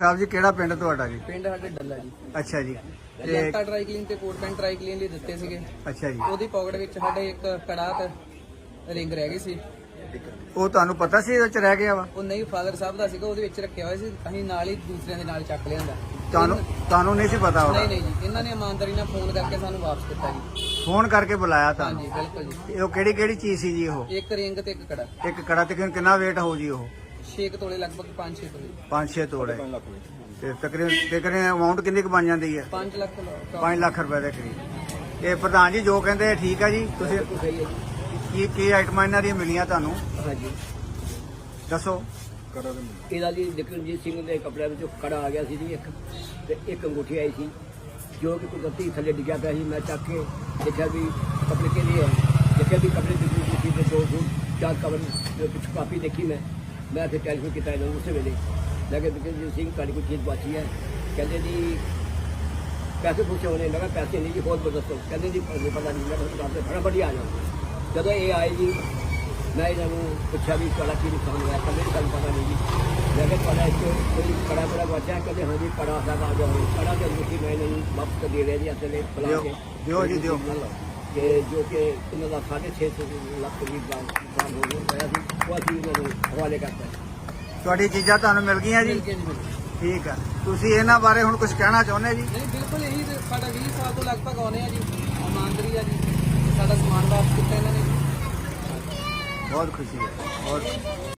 ਸਾਹਿਬ ਜੀ ਕਿਹੜਾ ਪਿੰਡ ਤੁਹਾਡਾ ਜੀ? ਪਿੰਡ ਸਾਡੇ ਡੱਲਾ ਜੀ। ਅੱਛਾ ਜੀ। ਤੇ ਲੈਂਟਾ ਡਰਾਈ ਕਲੀਨ ਤੇ ਕੋਟ ਪੈਂਟ ਡਰਾਈ ਕਲੀਨ ਲਈ ਦਿੱਤੇ ਸੀਗੇ। ਅੱਛਾ ਜੀ। ਉਹਦੀ ਪਾਕਟ ਵਿੱਚ ਸਾਡੇ ਇੱਕ ਕੜਾ ਤੇ ਰਿੰਗ ਰਹਿ ਗਈ ਸੀ। ਉਹ ਤੁਹਾਨੂੰ ਪਤਾ ਸੀ ਇਹਦੇ ਚ ਰਹਿ ਗਿਆ ਵਾ? ਉਹ ਨਹੀਂ ਫਾਦਰ ਸਾਹਿਬ ਦਾ ਸੀਗਾ ਉਹਦੇ ਵਿੱਚ ਰੱਖਿਆ ਹੋਇਆ ਸੀ। ਅਸੀਂ ਨਾਲ ਹੀ ਦੂਸਰਿਆਂ ਦੇ ਨਾਲ ਚੱਕ ਲਿਆਂਦਾ। ਤੁਹਾਨੂੰ ਤੁਹਾਨੂੰ ਨਹੀਂ ਸੀ ਪਤਾ ਨਹੀਂ ਨਹੀਂ ਜੀ ਇਹਨਾਂ ਨੇ ਇਮਾਨਦਾਰੀ ਨਾਲ ਫੋਨ ਕਰਕੇ ਸਾਨੂੰ ਵਾਪਸ ਕੀਤਾ ਜੀ। ਫੋਨ ਕਰਕੇ ਬੁਲਾਇਆ ਤੁਹਾਨੂੰ? ਹਾਂਜੀ ਬਿਲਕੁਲ ਜੀ। ਇਹ ਉਹ ਕਿਹੜੀ ਕਿਹੜੀ ਚੀਜ਼ ਸੀ ਜੀ ਉਹ? ਇੱਕ ਰਿੰਗ ਤੇ ਇੱਕ ਕੜਾ ਇੱਕ ਕੜਾ ਤੇ ਕਿੰਨਾ weight ਹੋਊ ਜੀ ਉਹ? 6 ਤੋਲੇ ਲਗਭਗ 5-6 ਤੋਲੇ। 5-6 ਤੋੜੇ ਤੇ ਤਕਰੀਬਨ ਤਕਰੀਬਨ ਅਮਾਉਂਟ ਕਿੰਨੀ ਕੁ ਬਣ ਜਾਂਦੀ ਹੈ? 5 ਲੱਖ ਲਾ- 5 ਲੱਖ ਰੁਪਏ ਦੇ ਕਰੀਬ। ਇਹ ਪ੍ਰਧਾਨ ਜੀ ਜੋ ਕਹਿੰਦੇ ਠੀਕ ਆ ਜੀ ਤੁਸੀਂ ਹੈ ਕੀ ਕੀ ਆਈਟਮਾਂ ਇਹਨਾਂ ਦੀਆਂ ਮਿਲੀਆਂ ਤੁਹਾਨੂੰ? ਹਾਂਜੀ। ਦੱਸੋ। ਇਹਦਾ ਜੀ ਜਕਰਨਜੀਤ ਸਿੰਘ ਦੇ ਕੱਪੜਿਆਂ ਵਿੱਚੋਂ ਕੜਾ ਆ ਗਿਆ ਸੀ ਜੀ ਇੱਕ ਤੇ ਇੱਕ ਅੰਗੂਠੀ ਆਈ ਸੀ ਜੋ ਕਿ ਕੁਦਰਤੀ ਥੱਲੇ ਡਿੱਗਿਆ ਪਿਆ ਸੀ। ਮੈਂ ਚੱਕ ਕੇ ਦੇਖਿਆ ਵੀ ਕੱਪੜੇ ਕੇ ਲਈ ਹੈ ਦੇਖਿਆ ਵੀ ਕੱਪੜੇ ਦੀ ਅੰਗੂਠੀ ਤੇ ਦੋ ਸੂਟ ਚਾਰ ਕਵਰ ਦੇ ਪਿੱਛੇ ਕਾਪੀ ਦੇਖੀ ਮੈਂ। ਮੈਂ ਫਿਰ ਟੈਲੀਫੋਨ ਕੀਤਾ ਇਹਨਾਂ ਨੂੰ ਉਸੇ ਵੇਲੇ। ਮੈਂ ਕਿਹਾ ਜਕਰਨਜੀਤ ਸਿੰਘ ਤੁਹਾਡੀ ਕੋਈ ਚੀਜ਼ ਬਾਕੀ ਹੈ? ਕਹਿੰਦੇ ਜੀ ਪੈਸੇ ਪੁੱਛੇ ਉਹਨੇ। ਮੈਂ ਕਿਹਾ ਪੈਸੇ ਨਹੀਂ ਜੀ ਬਹੁਤ ਬਦਸੋ ਕਹਿੰਦੇ ਜੀ ਪਤਾ ਨਹੀਂ ਮੈਂ ਕਿਹਾ ਤੁਸੀਂ ਫਟਾਫਟ ਹੀ ਆ ਜਾਓ। ਜਦੋਂ ਇਹ ਆਏ ਜੀ ਮੈਂ ਇਹਨਾਂ ਨੂੰ ਪੁੱਛਿਆ ਵੀ ਤੁਹਾਡਾ ਕੀ ਨੁਕਸਾਨ ਹੋਇਆ? ਕਹਿੰਦੇ ਤੁਹਾਨੂੰ ਪਤਾ ਨਹੀਂ ਜੀ। ਮੈਂ ਕਿਹਾ ਤੁਹਾਡਾ ਇੱਥੇ ਕੋਈ ਕੜਾ ਬੜਾ ਬਚਿਆ ਕਹਿੰਦੇ ਹਾਂ ਜੀ ਕੜਾ ਸਾਡਾ ਆ ਜਾਓ ਕੜਾ ਦੇ ਅੰਗੂਠੀ ਮੈਂ ਇਹਨਾਂ ਨੂੰ ਵਾਪਸ ਦੇ ਰਿਹਾ ਜੀ ਅਸਲੇ ਬੁਲਾ ਕੇ ਦਿਓ ਜੀ, ਦਿਓ। ਕਿ ਜੋ ਕਿ ਇਹਨਾਂ ਦਾ 6.5 ਲੱਖ ਦੀ ਗ੍ਰਾਮ ਹੋ ਗਿਆ ਸੀ ਉਹ ਅਸੀਂ ਇਹਨਾਂ ਨੂੰ ਹਵਾਲੇ ਕਰਤਾ ਤੁਹਾਡੀ ਚੀਜ਼ਾਂ ਤੁਹਾਨੂੰ ਮਿਲ ਗਈਆਂ ਜੀ। ਠੀਕ ਆ। ਤੁਸੀਂ ਇਹਨਾਂ ਬਾਰੇ ਹੁਣ ਕੁਝ ਕਹਿਣਾ ਚਾਹੁੰਦੇ ਜੀ? ਨਹੀਂ ਬਿਲਕੁਲ ਇਹੀ ਤੇ ਸਾਡਾ 20 ਸਾਲ ਤੋਂ ਲਗਭਗ ਆਉਨੇ ਆ ਜੀ ਇਮਾਨਦਾਰੀ ਆ ਜੀ ਸਾਡਾ ਸਮਾਨ ਵਾਪਸ ਕੀਤਾ ਇਹਨਾਂ ਨੇ। ਬਹੁਤ ਖੁਸ਼ੀ ਹੈ ਬਹੁਤ